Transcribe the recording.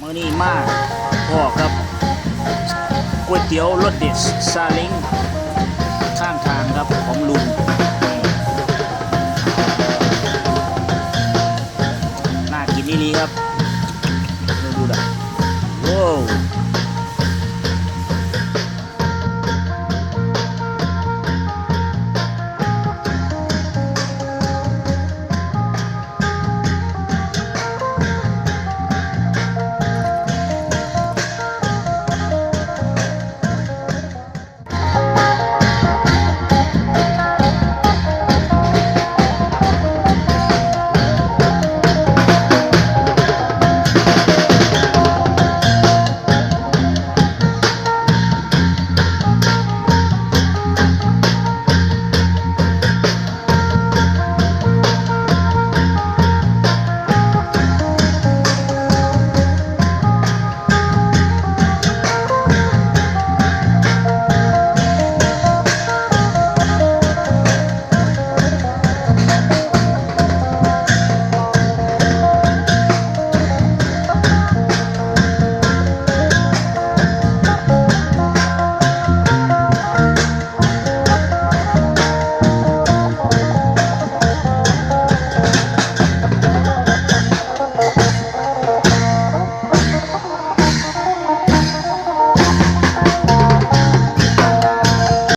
มื่อนี้มาพ่อครับก๋วยเตี๋ยวรสเด็ดซาเล้งข้างทางครับของลุงน่ากินนี่ลีครับ Thank.